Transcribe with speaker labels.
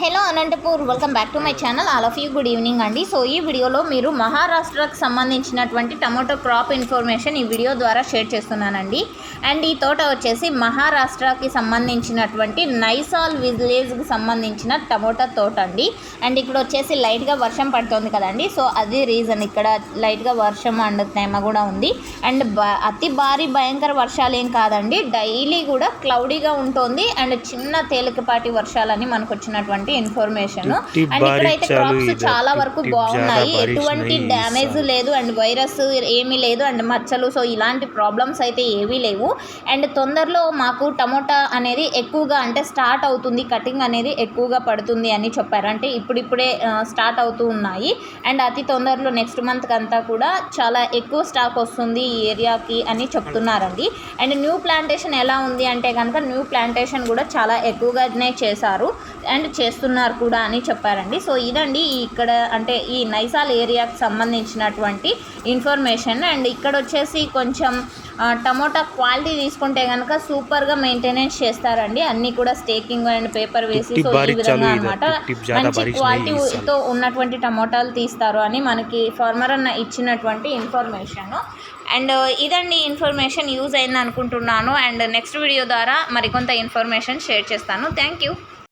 Speaker 1: Hello Anantapur welcome back to my channel all of you good evening అండి. So ఈ వీడియోలో మీరు మహారాష్ట్రకు సంబంధించినటువంటి టమాటో క్రాప్ ఇన్ఫర్మేషన్ ఈ వీడియో ద్వారా షేర్ చేస్తున్నానండి. అండ్ ఈ తోట వచ్చేసి మహారాష్ట్రకి సంబంధించినటువంటి నైసాల్ విలేజ్కి సంబంధించిన టమోటా తోట అండి. అండ్ ఇక్కడ వచ్చేసి లైట్గా వర్షం పడుతుంది కదండి. సో అది రీజన్ ఇక్కడ లైట్గా వర్షం అండ్ తేమ కూడా ఉంది. అండ్ అతి భారీ భయంకర వర్షాలు ఏం కాదండి. డైలీ కూడా క్లౌడీగా ఉంటుంది. అండ్ చిన్న తేలికపాటి వర్షాలని మనకు వచ్చినటువంటి ఇన్ఫర్మేషన్
Speaker 2: టిప్
Speaker 1: అండ్ ఇక్కడైతే క్రాప్స్ చాలా వరకు బాగున్నాయి. ఎటువంటి డ్యామేజ్ లేదు అండ్ వైరస్ ఏమీ లేదు అండ్ మచ్చలు. సో ఇలాంటి ప్రాబ్లమ్స్ అయితే ఏవీ లేవు. అండ్ తొందరలో మాకు టమోటా అనేది ఎక్కువగా అంటే స్టార్ట్ అవుతుంది. కటింగ్ అనేది ఎక్కువగా పడుతుంది అని చెప్పారు. అంటే ఇప్పుడిప్పుడే స్టార్ట్ అవుతూ ఉన్నాయి. అండ్ అతి తొందరలో నెక్స్ట్ మంత్ అంతా కూడా చాలా ఎక్కువ స్టాక్ వస్తుంది ఈ ఏరియాకి అని చెప్తున్నారండి. అండ్ న్యూ ప్లాంటేషన్ ఎలా ఉంది అంటే కనుక న్యూ ప్లాంటేషన్ కూడా చాలా ఎక్కువగానే చేశారు. అండ్ చేస్తున్నారు కూడా అని చెప్పారండి. సో ఇదండి ఇక్కడ అంటే ఈ నైసాల్ ఏరియాకి సంబంధించినటువంటి ఇన్ఫర్మేషన్. అండ్ ఇక్కడ వచ్చేసి కొంచెం టమోటా క్వాలిటీ తీసుకుంటే కనుక సూపర్గా మెయింటెనెన్స్ చేస్తారండి. అన్నీ కూడా స్టేకింగ్ అండ్ పేపర్ వేసి సో ఈ విధంగా అనమాట మంచి క్వాలిటీతో ఉన్నటువంటి టమోటాలు తీస్తారు అని మనకి ఫార్మర్ అన్న ఇచ్చినటువంటి ఇన్ఫర్మేషన్. అండ్ ఇదండి ఇన్ఫర్మేషన్ యూజ్ అయింది అనుకుంటున్నాను. అండ్ నెక్స్ట్ వీడియో ద్వారా మరికొంత ఇన్ఫర్మేషన్ షేర్ చేస్తాను. Thank you.